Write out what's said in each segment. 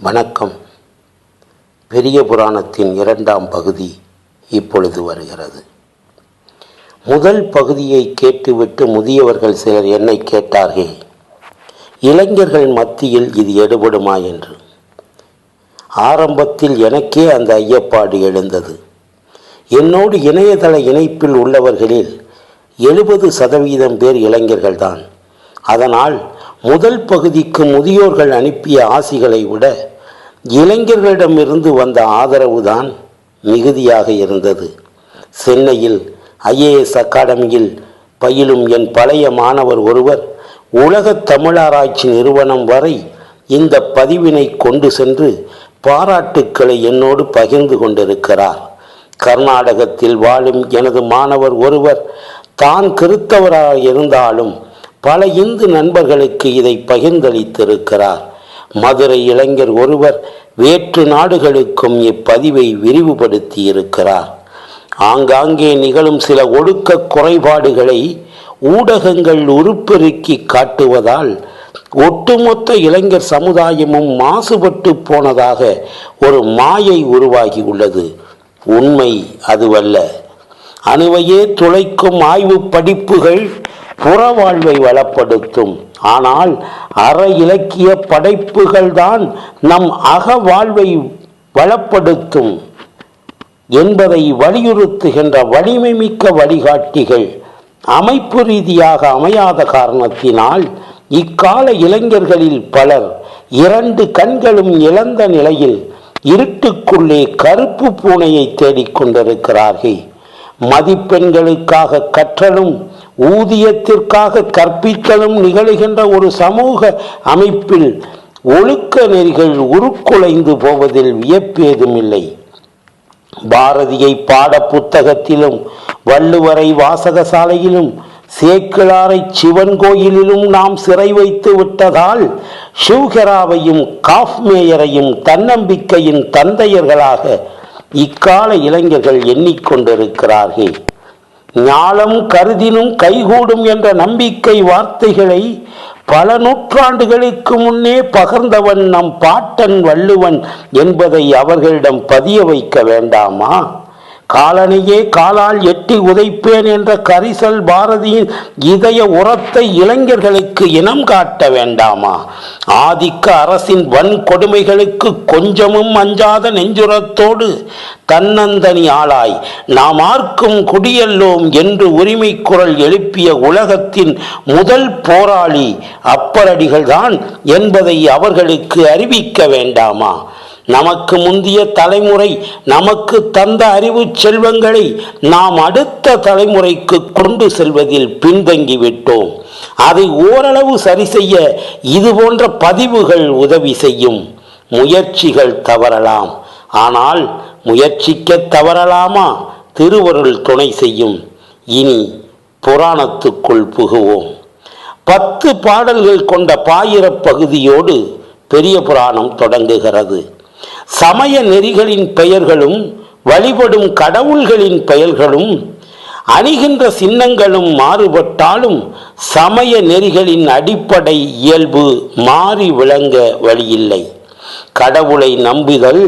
வணக்கம். பெரிய புராணத்தின் இரண்டாம் பகுதி இப்பொழுது வருகிறது. முதல் பகுதியை கேட்டுவிட்டு முதியவர்கள் சிலர் என்னை கேட்டார்கள் இளைஞர்கள் மத்தியில் இது எடுபடுமா என்று? ஆரம்பத்தில் எனக்கே அந்த ஐயப்பாடு எழுந்தது. என்னோடு இணையதள இணைப்பில் உள்ளவர்களில் எழுபது சதவீதம் பேர் இளைஞர்கள்தான். அதனால் முதல் பகுதிக்கு முதியோர்கள் அனுப்பிய ஆசிகளை விட இளைஞர்களிடமிருந்து வந்த ஆதரவுதான் மிகுதியாக இருந்தது. சென்னையில் ஐஏஎஸ் அகாடமியில் பயிலும் என் பழைய மாணவர் ஒருவர் உலகத் தமிழாராய்ச்சி நிறுவனம் வரை இந்த பதிவினை கொண்டு சென்று பாராட்டுக்களை என்னோடு பகிர்ந்து கொண்டிருக்கிறார். கர்நாடகத்தில் வாழும் எனது மாணவர் ஒருவர் தான் கிறித்தவராக இருந்தாலும் பல இந்து நண்பர்களுக்கு இதை பகிர்ந்தளித்திருக்கிறார். மதுரை இளைஞர் ஒருவர் வேற்று நாடுகளுக்கும் இப்பதிவை விரிவுபடுத்தி இருக்கிறார் ஆங்காங்கே நிகழும் சில ஒடுக்க குறைபாடுகளை ஊடகங்கள் உருப்பெருக்கி காட்டுவதால் ஒட்டுமொத்த இளைஞர் சமுதாயமும் மாசுபட்டு போனதாக ஒரு மாயை உருவாகி உள்ளது உண்மை அதுவல்ல. அணுவையே துளைக்கும் ஆய்வு படிப்புகள் புறவாழ்வை வளப்படுத்தும். ஆனால் அற இலக்கிய படைப்புகள்தான் நம் அகவாழ்வை வளப்படுத்தும் என்பதை வலியுறுத்துகின்ற வலிமை மிக்க வழிகாட்டிகள். அமைப்பு ரீதியாக அமையாத காரணத்தினால் இக்கால இளைஞர்களில் பலர் இரண்டு கண்களும் இழந்த நிலையில் இருட்டுக்குள்ளே கருப்பு பூனையை தேடிக்கொண்டிருக்கிறார்கள் மதிப்பெண்களுக்காக கற்றலும் ஊதியத்திற்காக கற்பித்தலும் நிகழ்கின்ற ஒரு சமூக அமைப்பில் ஒழுக்க நெறிகள் உருக்குலைந்து போவதில் வியப்பேதுமில்லை பாரதியை பாட புத்தகத்திலும் வள்ளுவரை வாசகசாலையிலும் சேக்கிழாரை சிவன் கோயிலிலும் நாம் சிறை வைத்து விட்டதால் ஷிவ்கெராவையும் காஃப்மேயரையும் தன்னம்பிக்கையின் தந்தையர்களாக இக்கால இளைஞர்கள் எண்ணிக்கொண்டிருக்கிறார்கள். ஞாலம் கருதினும் கைகூடும் என்ற நம்பிக்கை வார்த்தைகளை பல நூற்றாண்டுகளுக்கு முன்னே பகர்ந்தவன் நம் பாட்டன் வள்ளுவன் என்பதை அவர்களிடம் பதிய வைக்க வேண்டாமா? காலனையே காலால் எட்டி உதைப்பேன் என்ற கரிசல் பாரதியின் இதய உரத்தை இளைஞர்களுக்கு இனம் காட்ட வேண்டாமா? ஆதிக்க அரசின் வன்கொடுமைகளுக்கு கொஞ்சமும் அஞ்சாத நெஞ்சுரத்தோடு தன்னந்தனி ஆளாய் நாம் ஆர்க்கும் குடியல்லோம் என்று உரிமை குரல் எழுப்பிய உலகத்தின் முதல் போராளி அப்பரடிகள்தான் என்பதை அவர்களுக்கு அறிவிக்க வேண்டாமா? நமக்கு முந்திய தலைமுறை நமக்கு தந்த அறிவு செல்வங்களை நாம் அடுத்த தலைமுறைக்கு கொண்டு செல்வதில் பின்தங்கிவிட்டோம் அதை ஓரளவு சரி செய்ய இது போன்ற பதிவுகள் உதவி செய்யும். முயற்சிகள் தவறலாம். ஆனால் முயற்சிக்க தவறலாமா? திருவருள் துணை செய்யும். இனி புராணத்துக்குள் புகுவோம். பத்து பாடல்கள் கொண்ட பாயிரப் பகுதியோடு பெரிய புராணம் தொடங்குகிறது. சமய நெறிகளின் பெயர்களும் வழிபடும் கடவுள்களின் பெயர்களும் அணிகின்ற சின்னங்களும் மாறுபட்டாலும் சமய நெறிகளின் அடிப்படை இயல்பு மாறி விளங்க வழியில்லை. கடவுளை நம்புதல்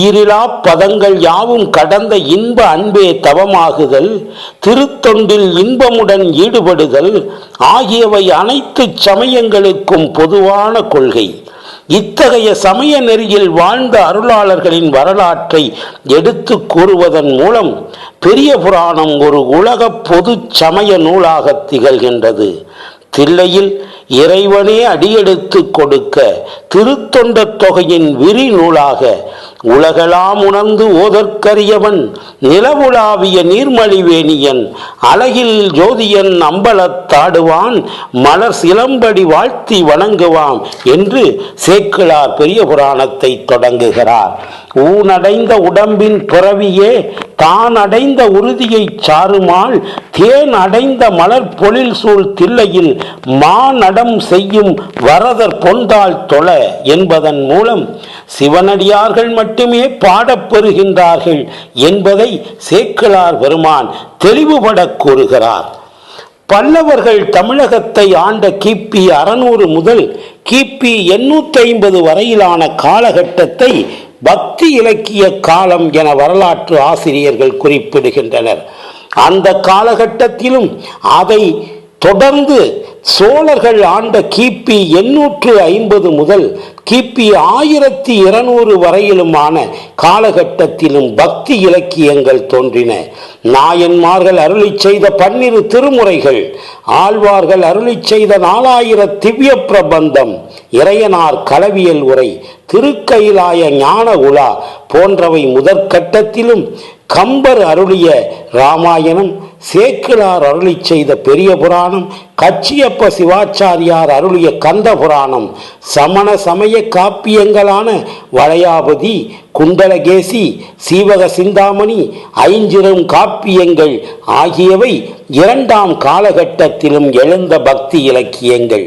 ஈரிலா பதங்கள் யாவும் கடந்த இன்ப அன்பே தவமாகுதல் திருத்தொண்டில் இன்பமுடன் ஈடுபடுதல் ஆகியவை அனைத்து சமயங்களுக்கும் பொதுவான கொள்கை. இத்தகைய சமய நெறியில் வாழ்ந்த அருளாளர்களின் வரலாற்றை எடுத்து கூறுவதன் மூலம் பெரிய புராணம் ஒரு உலக பொது சமய நூலாக திகழ்கின்றது. தில்லையில் இறைவனே அடியெடுத்து கொடுக்க திருத்தொண்ட தொகையின் விரி நூலாக உலகலாம் உணர்ந்து ஓதற்கரியவன் நிலவுலாவிய நீர்மழிவேணியன் அழகில் ஜோதியன் அம்பலத்தாடுவான் மலர் சிலம்படி வாழ்த்தி வணங்குவாம் என்று சேக்கிழார் பெரிய புராணத்தை தொடங்குகிறார். ஊனடைந்த உடம்பின் பிறவியே தான் அடைந்த உறுதியை சாருமாள் தேன் அடைந்த மலர் பொழில் சூழ் தில்லையில் மாநடம் செய்யும் வரதர் பொந்தாள் தொழ என்பதன் மூலம் சிவனடியார்கள் மட்டுமே பாடப்பெறுகின்றார்கள் என்பதை சேக்கிழார் பெருமான் தெளிவுபட கூறுகிறார். பல்லவர்கள் தமிழகத்தை ஆண்ட கிபி அறுநூறு முதல் கிபி எண்ணூத்தி ஐம்பது வரையிலான காலகட்டத்தை பக்தி இலக்கிய காலம் என வரலாற்று ஆசிரியர்கள் குறிப்பிடுகின்றனர். அந்த காலகட்டத்திலும் அதை தொடர்ந்து சோழர்கள் ஆண்ட கிபி எண்ணூற்று ஐம்பது முதல் கிபி ஆயிரத்தி இருநூறு வரையிலுமான காலகட்டத்திலும் பக்தி இலக்கியங்கள் தோன்றின. நாயன்மார்கள் அருளி செய்த பன்னிரு திருமுறைகள் ஆழ்வார்கள் அருளி செய்த நாலாயிர திவ்ய பிரபந்தம் இறையனார் களவியல் உரை திருக்கயிலாய ஞான உலா போன்றவை முதற்கட்டத்திலும் கம்பர் அருளிய ராமாயணம் சேக்கிழார் அருளி செய்த பெரிய புராணம் கச்சியப்ப சிவாச்சாரியார் அருளிய கந்த புராணம். சமண சமய காப்பியங்களான வளையாபதி குண்டலகேசி சீவக சிந்தாமணி ஐஞ்சிரும் காப்பியங்கள் ஆகியவை இரண்டாம் காலகட்டத்திலும் எழுந்த பக்தி இலக்கியங்கள்.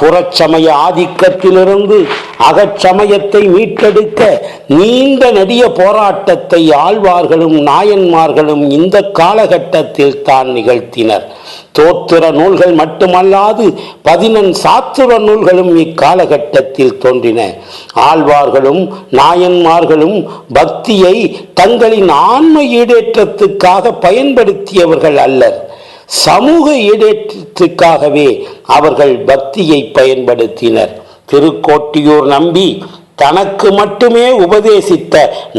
புறச்சமய ஆதிக்கத்திலிருந்து அகச்சமயத்தை மீட்டெடுக்க நீண்ட நெடிய போராட்டத்தை ஆழ்வார்களும் நாயன்மார்களும் இந்த காலகட்டத்தில் தான் நிகழ்த்தினர். தோத்திர நூல்கள் மட்டுமல்லாது பதினெண் சாத்திர நூல்களும் இக்காலகட்டத்தில் தோன்றின. ஆழ்வார்களும் நாயன்மார்களும் பக்தியை தங்களின் ஆன்ம ஈடேற்றத்துக்காக பயன்படுத்தியவர்கள் அல்லர். சமூக ஈடேற்றத்துக்காகவே அவர்கள் பக்தியை பயன்படுத்தினர். திருக்கோட்டியூர் நம்பி தனக்கு மட்டுமே உபதேசித்த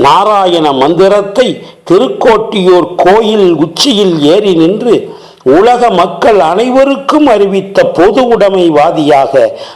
நாராயண மந்திரத்தை திருக்கோட்டியூர் கோயில் உச்சியில் ஏறி நின்று உலக மக்கள் அனைவருக்கும் அறிவித்த பொது உடைமைவாதியாக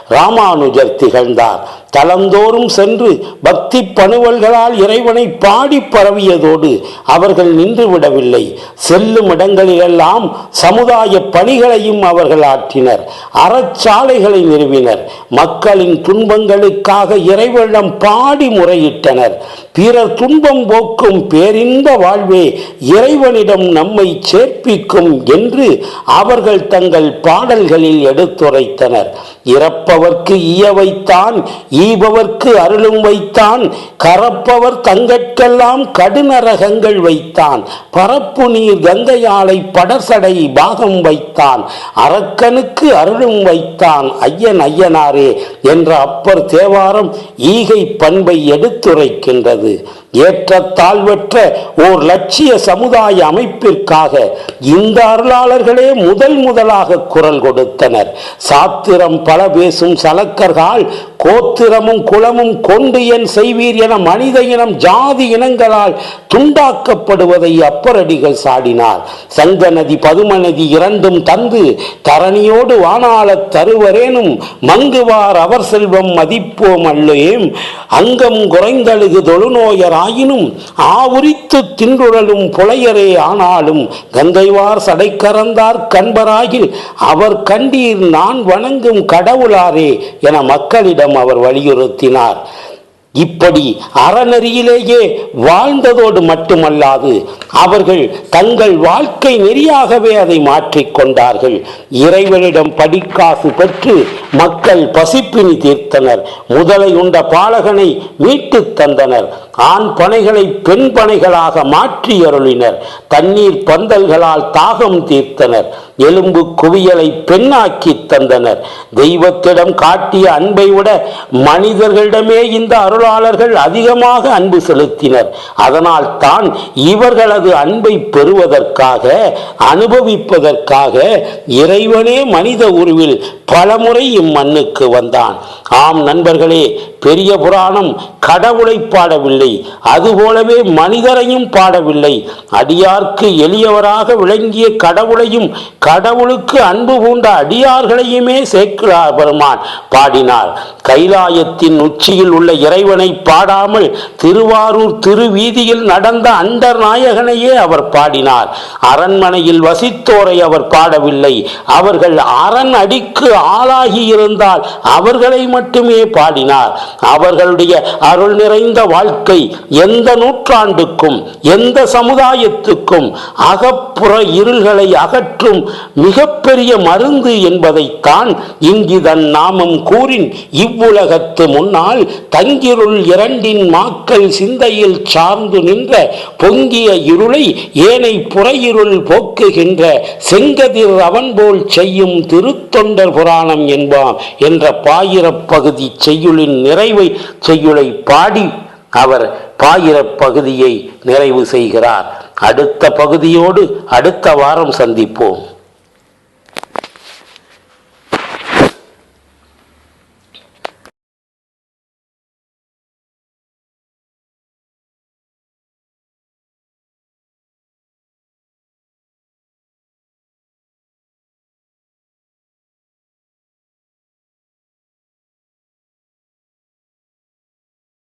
ராமானுஜர் திகழ்ந்தார். தளந்தோறும் சென்று பக்தி பணுவல்களால் இறைவனை பாடி பரவியதோடு அவர்கள் நின்று விடவில்லை. செல்லும் இடங்களிலெல்லாம் சமுதாய பணிகளையும் அவர்கள் ஆற்றினர். அறச்சாலைகளை நிறுவினர். மக்களின் துன்பங்களுக்காக இறைவனிடம் பாடி முறையிட்டனர். பிறர் துன்பம் போக்கும் பேரின்ப வாழ்வே இறைவனிடம் நம்மை சேர்ப்பிக்கும் என்று அவர்கள் தங்கள் பாடல்களில் எடுத்துரைத்தனர். இறப்பவர்க்கு இயவைத்தான் ஈபவர்க்கு அருளும் வைத்தான். கரப்பவர் தங்கற்கெல்லாம் கடுநரகங்கள் வைத்தான். பரப்பு நீர் கங்கையாளை படசடை பாகம் வைத்தான். அரக்கனுக்கு அருளும் வைத்தான். ஐயன் ஐயனாரே என்ற அப்பர் தேவாரம் ஈகை பண்பை எடுத்துரைக்கின்றது. ஏற்றத்தாழ்வற்ற ஓர் லட்சிய சமுதாய அமைப்பிற்காக இந்த அருளாளர்களே முதல் முதலாக குரல் கொடுத்தனர். சாத்திரம் பல பேசும் சலக்கர்கள் கோத்திரமும் குலமும் கொண்டு என் செய்வீர் என மனித இனம் ஜாதி இனங்களால் துண்டாக்கப்படுவதை அப்பரடிகள் சாடினார். சங்க நதி பதும நதி இரண்டும் தந்து தரணியோடு வானாளத் தருவரேனும் மங்குவார் அவர் செல்வம் மதிப்போம் அல்லேம். அங்கம் குறைந்தழுகு ஆயினும் ஆவுரித்து தின்றுழலும் புலையரே ஆனாலும் கங்கைவார் சடைக்கறந்தார் கண்பராகில் அவர் கண்டீர் நான் வணங்கும் கடவுளாரே என மக்களிடம் அவர் வலியுறுத்தினார். இப்படி அறநெறியிலேயே வாழ்ந்ததோடு மட்டுமல்லாது அவர்கள் தங்கள் வாழ்க்கை நெறியாகவே அதை மாற்றிக்கொண்டார்கள் இறைவனிடம் படிக்காசு பெற்று மக்கள் பசிப்பினி தீர்த்தனர். முதலை உண்ட பாலகனை மீட்டு தந்தனர். ஆண் பனைகளை பெண் பனைகளாக மாற்றி அருளினர். தண்ணீர் பந்தல்களால் தாகம் தீர்த்தனர். எலும்பு குவியலை பெண்ணாக்கி தந்தனர். தெய்வத்திடம் காட்டிய அன்பை விட மனிதர்களிடமே இந்த அருளாளர்கள் அதிகமாக அன்பு செலுத்தினர். அதனால் தான் இவர்களது அன்பை பெறுவதற்காக அனுபவிப்பதற்காக இறைவனே மனித உருவில் பலமுறை இம்மண்ணுக்கு வந்தான். ஆம் நண்பர்களே பெரிய புராணம் கடவுளை பாடவில்லை. அதுபோலவே மனிதரையும் பாடவில்லை. அடியார்க்கு எளியவராக விளங்கிய கடவுளையும் கடவுளுக்கு அன்பு பூண்ட அடியார்களையுமே சேர்க்கிறார் பெருமான் பாடினார். கைலாயத்தின் உச்சியில் உள்ள இறைவனை பாடாமல் திருவாரூர் திருவீதியில் நடந்த அண்டர் நாயகனையே அவர் பாடினார். அரண்மனையில் வசித்தோரை அவர் பாடவில்லை. அவர்கள் அரண் அடிக்கு ஆளாகி இருந்தால் அவர்களை மட்டுமே பாடினார். அவர்களுடைய அருள் நிறைந்த வாழ்க்கை எந்த நூற்றாண்டுக்கும் எந்த சமுதாயத்துக்கும் அகப் அகப்புற இருள்களை அகற்றும் மிகப்பெரிய மருந்து என்பதைத்தான் இங்கிதன் நாமம் கூறின். இவ்வுலகத்து முன்னால் தங்கிருள் இரண்டின் மாக்கள் சிந்தையில் சார்ந்து நின்ற பொங்கிய இருளை ஏனை புறையிருள் போக்குகின்ற செங்கதிர் அவன் போல் செய்யும் திருத்தொண்டர் புராணம் என்பாம் என்ற பாயிரப் பகுதி செய்யுளின் நிறைவை செய்யுளை பாடி அவர் பாயிரப்பகுதியை நிறைவு செய்கிறார். அடுத்த பகுதியோடு அடுத்த வாரம் சந்திப்போம்.